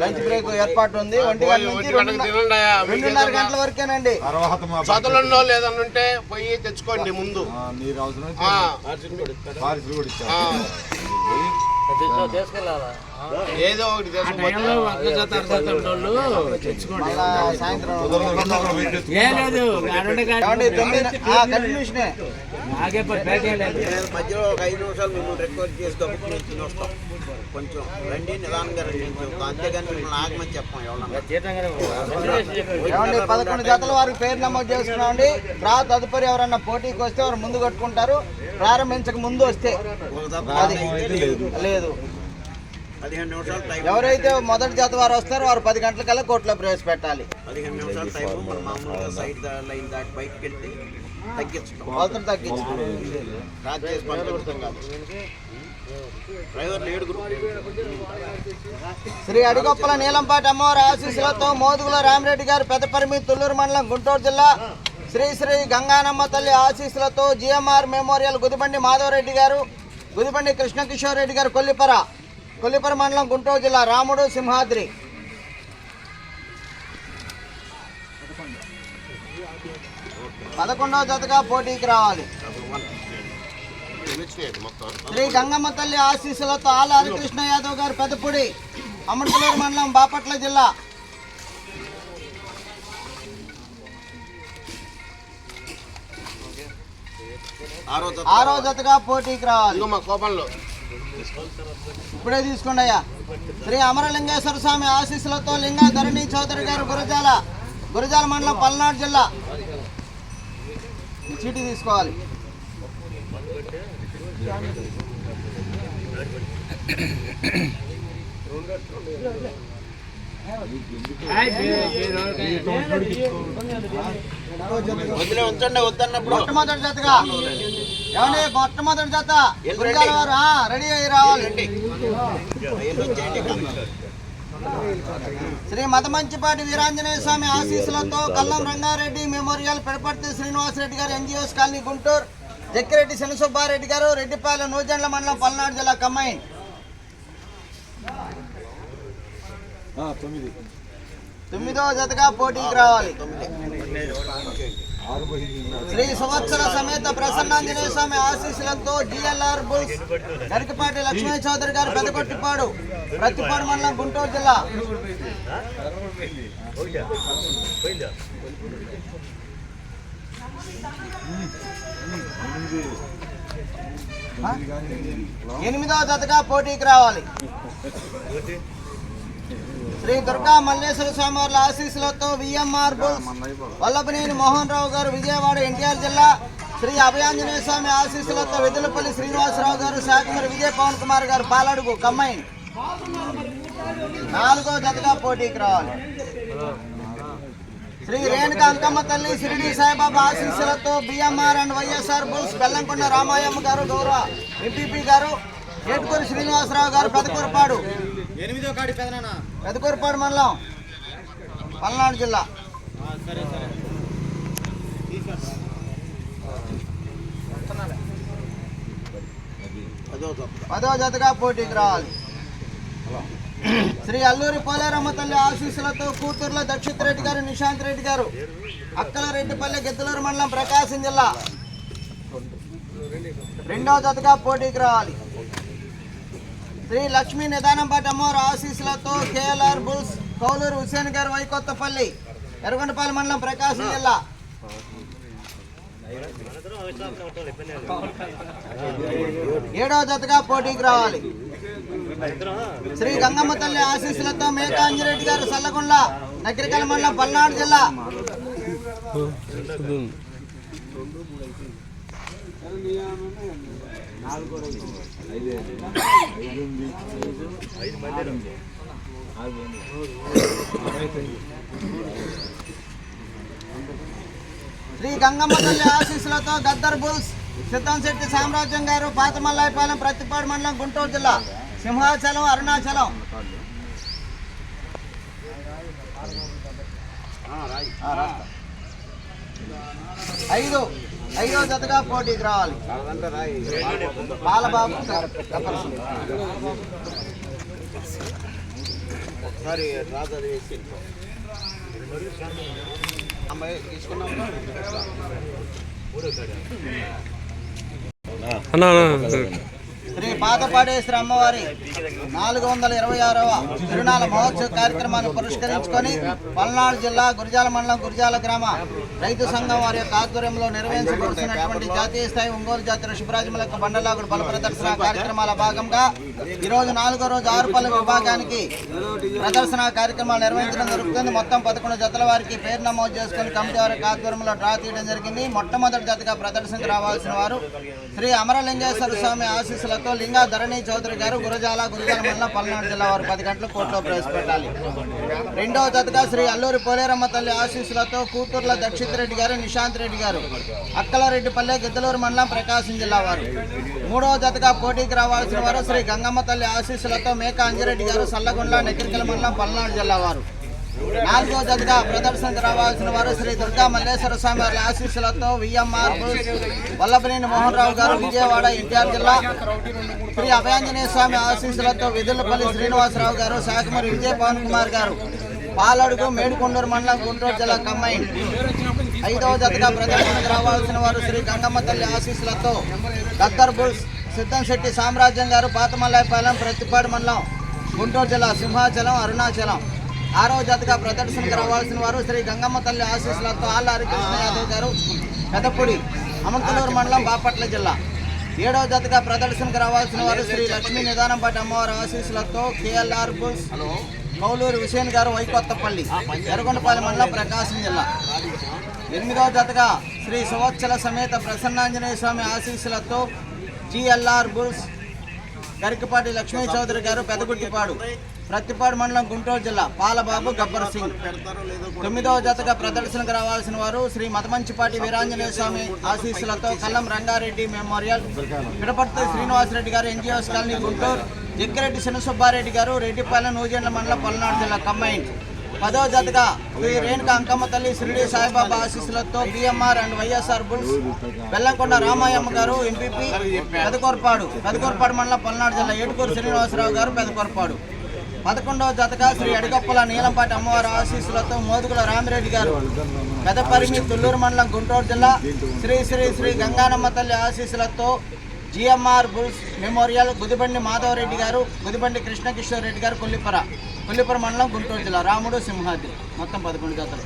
Lunch break ఏర్పాటు ఉంది. ఒంటి గంట నుంచి రెండున్నర- గంటల వరకేనండి. లేదన్నా ఉంటే పోయి తెచ్చుకోండి ముందు. ఆ, నీరు అవసరం అయితే ఆ, పార్సిల్ కూడా ఇచ్చారు. ఆ. ఏదో ఒకటి తీసుకుపోతే మళ్ళా సాయంత్రం కుదరదు, అక్కడ వెయిట్ చేస్తూ ఏమండి తొమ్మిది ఆ, కంటిన్యూషనే మధ్యలో ఒక ఐదు నిమిషాలు మిమ్మల్ని రిక్వెస్ట్ చేసి కొంచెం రండి నిదానంగా రండి అంతేగాని మిమ్మల్ని ఆగమని చెప్పాం ఎవరన్నా. ఏమండి పదకొండు జతల వారికి పేరు నమోదు చేసుకున్నామండి రా తదుపరి ఎవరన్నా పోటీకి వస్తే వారు ముందు కట్టుకుంటారు. ప్రారంభించక ముందు వస్తే. లేదు. పదిహేను నిమిషాలు టైం ఎవరైతే మొదటి జత వారు వస్తారో వారు పది గంటలకల్లా కోర్టులో ప్రవేశపెట్టాలి. పదిహేను నిమిషాలు టైం మనం మామూలుగా సైడ్ దా- లైన్ దాటి బయటకు వెళ్తే తగ్గించడం కొలతలు తగ్గించుకోండి శ్రీ అడిగొప్పల నీలంపాటి అమ్మవారి ఆశీస్సులతో మోదుగుల రామిరెడ్డి గారు పెద్దపరిమి తుళ్ళూరు మండలం గుంటూరు జిల్లా శ్రీ శ్రీ గంగానమ్మ తల్లి ఆశీస్సులతో జిఎంఆర్ మెమోరియల్ గుదిబండి మాధవరెడ్డి గారు గుదిబండి కృష్ణకిషోర్ రెడ్డి గారు కొల్లిపర కొల్లిపర మండలం గుంటూరు జిల్లా రాముడు సింహాద్రి. పదకొండవ జతగా పోటీకి రావాలి. శ్రీ గంగమ్మ తల్లి ఆశీస్సులతో ఆల హరికృష్ణ యాదవ్ గారు పెద్దపూడి అమృతలూరు మండలం బాపట్ల జిల్లా. ఆరో జత. ఆరో జతగా పోటీకి రావాలి. ఇప్పుడే తీసుకోండి అయ్యా. శ్రీ అమరలింగేశ్వర స్వామి ఆశీస్సులతో లింగ ధరణి చౌదరి గారు గురజాల గురజాల మండలం పల్నాడు జిల్లా. చీటీ తీసుకోవాలి. వదిలే ఉంచండి వద్దన్నప్పుడు మొట్టమొదటి జతగా ఏమండి మొట్టమొదటి జత వారు రెడీ అయ్యి రావాలండి శ్రీ మదమంచిపాటి వీరాంజనేయ స్వామి ఆశీస్సులతో కల్లం రంగారెడ్డి మెమోరియల్ పెడపర్తి శ్రీనివాసరెడ్డి గారు ఎన్జిఓస్ కాలనీ గుంటూరు. జక్కిరెడ్డి శనసుబ్బారెడ్డి గారు రెడ్డిపాలెం నూజెండ్ల మండలం పల్నాడు జిల్లా కమ్మాయి ఆ, తొమ్మిది. జతగా పోటీకి రావాలి. శ్రీ సంవత్సర సమేత ప్రసన్నాంజనేయ స్వామి ఆశీస్సులతో జిఎల్ఆర్ బుల్స్ గరికపాటి లక్ష్మీ చౌదరి గారు పెదకొట్టిపాడు ప్రతిపాడు మండలం గుంటూరు జిల్లా? ఎనిమిదవ జతగా పోటీకి రావాలి. శ్రీ దుర్గా మల్లేశ్వర స్వామి వారి ఆశీస్సులతో విఎంఆర్ వల్లభనేని మోహన్ రావు గారు విజయవాడ ఎన్టీఆర్ జిల్లా శ్రీ అభయాంజనేయ స్వామి ఆశీస్సులతో వెదులపల్లి శ్రీనివాసరావు గారు శాఖమూరి విజయ పవన్ కుమార్ గారు పాలడుగు కమ్మైన్ నాలుగో జతగా పోటీకి రావాలి. శ్రీ రేణుకా అంకమ్మ తల్లి షిరిడి సాయిబాబా ఆశీస్సులతో BMR and YSR bulls Bellamkonda Ramayamma గారు గౌరవ ఎంపీపీ గారు ఏటుకూరి శ్రీనివాసరావు గారు పెదకూరపాడు. ఎనిమిదో కాడి పెదకూరపాడు మండలం పల్నాడు జిల్లా. పదో జతగా పోటీకి రావాలి. శ్రీ అల్లూరి పోలేరమ్మ తల్లి ఆశీస్సులతో కూతురులో దక్షిత్ రెడ్డి గారు నిశాంత్ రెడ్డి గారు అక్కల రెడ్డిపల్లి గిద్దలూరు మండలం ప్రకాశం జిల్లా రెండవ జతగా పోటీకి రావాలి. శ్రీ లక్ష్మీ నిదానంపాటి అమ్మవారు ఆశీస్సులతో కేఎల్ఆర్ బుల్స్ కౌలూరు హుసేన్ గారు వైకొత్తపల్లి ఎర్రగొండపల్లి మండలం ప్రకాశం జిల్లా. ఏడవ జతగా పోటీకి రావాలి. శ్రీ గంగమ్మ తల్లి ఆశీస్సులతో మేకా గారు సల్లగుండ్ల నగరికల్ మండలం పల్నాడు జిల్లా. శ్రీ గంగమ్మ తల్లి ఆశీస్సులతో గద్దర్ బుల్స్ సిద్ధంశెట్టి సామ్రాజ్యం గారు పాతమల్లాయపాలెం ప్రతిపాడు మండలం గుంటూరు జిల్లా. సింహాచలం అరుణాచలం. ఐదు ఐదో జతగా పోటీకి రావాలి. బాలబాబు గబ్బర్ సింగ్. సారీ రాజు వేసి తీసుకున్నాం పాతపాడేశ్వర అమ్మవారి నాలుగు వందల ఇరవై ఆరవ తిరునాళ మహోత్సవ కార్యక్రమాన్ని పురస్కరించుకొని పల్నాడు జిల్లా గురిజాల మండలం గురిజాల గ్రామ రైతు సంఘం వారి యొక్క ఆధ్వర్యంలో నిర్వహించబడుతున్నటువంటి జాతీయ స్థాయి ఒంగోలు జాతర శుభరాజముల యొక్క బండలాగుడు బల ప్రదర్శన కార్యక్రమాల భాగంగా ఈ రోజు నాలుగో రోజు ఆరుపల్లి విభాగానికి ప్రదర్శన కార్యక్రమాలు నిర్వహించడం జరుగుతుంది. మొత్తం పదకొండు జతల వారికి పేరు నమోదు చేసుకుని కమిటీ వారి యొక్క ఆధ్వర్యంలో డ్రా తీయడం జరిగింది. మొట్టమొదటి జతగా ప్రదర్శనకు రావాల్సిన వారు శ్రీ అమరలింగేశ్వర స్వామి ఆశీస్సులతో లింగా ధరణి చౌదరి గారు గురజాల గురజాల మల్ల పల్నాడు జిల్లా వారు పది గంటల కోర్టులో ప్రవేశపెట్టాలి. రెండవ జతగా శ్రీ అల్లూరి పోలేరమ్మ తల్లి ఆశీస్సులతో కూతుర్ల దక్షిత్ రెడ్డి గారు నిశాంత్ రెడ్డి గారు అక్కలరెడ్డిపల్లె గిద్దలూరు మండలం ప్రకాశం జిల్లా వారు. మూడవ జతగా పోటీకి రావాల్సిన వారు శ్రీ గంగమ్మ తల్లి ఆశీస్సులతో మేక అంజిరెడ్డి గారు సల్లగొండ నెక్కిరికల మండలం పల్నాడు జిల్లా వారు. నాలుగో జతగా ప్రదర్శనకు రావాల్సిన వారు శ్రీ దుర్గా మల్లేశ్వర స్వామి వారి ఆశీస్సులతో విఎంఆర్ వల్లభనేని మోహన్ రావు గారు విజయవాడ ఎన్టీఆర్ జిల్లా శ్రీ అభయాంజనేయ స్వామి ఆశీస్సులతో విధులపల్లి శ్రీనివాసరావు గారు శాఖమూరి విజయ పవన్ కుమార్ గారు పాలడుగు మేడుకొండూరు మండలం గుంటూరు జిల్లా కమ్మైన్ ఐదవ జతగా ప్రదర్శనకు రావాల్సిన వారు శ్రీ గంగమ్మ తల్లి ఆశీస్సులతో దద్దర్ బుల్స్ సిద్ధంశెట్టి సామ్రాజ్యం గారు పాతమల్లాయపాలెం ప్రతిపాడు మండలం గుంటూరు జిల్లా సింహాచలం అరుణాచలం. ఆరవ జతగా ప్రదర్శనకు రావాల్సిన వారు శ్రీ గంగమ్మ తల్లి ఆశీస్సులతో ఆళ్ళ హరికృష్ణ యాదవ్ గారు పెదపూడి అమంతలూరు మండలం బాపట్ల జిల్లా. ఏడవ జతగా ప్రదర్శనకు రావాల్సిన వారు శ్రీ లక్ష్మీ నిదానంపాటి అమ్మవారి ఆశీస్సులతో కేఎల్ఆర్ బుల్స్ కౌలూరు విషయన్ గారు వైకొత్తపల్లి ఎర్రగొండపాలెం మండలం ప్రకాశం జిల్లా. ఎనిమిదవ జతగా శ్రీ సువత్సల సమేత ప్రసన్నాంజనేయ స్వామి ఆశీస్సులతో జిఎల్ఆర్ బుల్స్ గరికపాటి లక్ష్మీ చౌదరి గారు పెదగుట్టిపాడు ప్రతిపాడు మండలం గుంటూరు జిల్లా పాలబాబు గబ్బర్ సింగ్. తొమ్మిదవ జతగా ప్రదర్శనకు రావాల్సిన వారు శ్రీ మతమంచిపాటి వీరాంజనేయ స్వామి ఆశీస్సులతో Kallam Ranga Reddy memorial Pidaparthi Srinivasa Reddy garu NGOs colony Guntur Jaggi Reddy Sana Subba Reddy garu Reddipalem Nuzendla మండలం పల్నాడు జిల్లా కంబైన్ పదవ జతగా శ్రీ రేణుక అంకమ్మ తల్లి షిరిడి సాయిబాబా ఆశీస్సులతో BMR and YSR bulls Bellamkonda Ramayamma గారు ఎంపీపీ పెదకొరపాడు పెదకొరపాడు మండలం పల్నాడు జిల్లా ఏడుకూరు శ్రీనివాసరావు గారు పెదకొరపాడు. పదకొండవ జతగా శ్రీ అడిగప్పల నీలంపాటి అమ్మవారి ఆశీస్సులతో మోదుగుల రామిరెడ్డి గారు. పెదపరిమి తుళ్ళూరు మండలం గుంటూరు జిల్లా శ్రీ శ్రీ శ్రీ గంగానమ్మ తల్లి ఆశీస్సులతో GMR bulls memorial Gudibandi Madhavareddy గారు గుదిబండి కృష్ణకిషోర్ రెడ్డి గారు కొల్లిపర కొల్లిపర మండలం గుంటూరు జిల్లా రాముడు సింహాద్రి. మొత్తం పదకొండు జతలు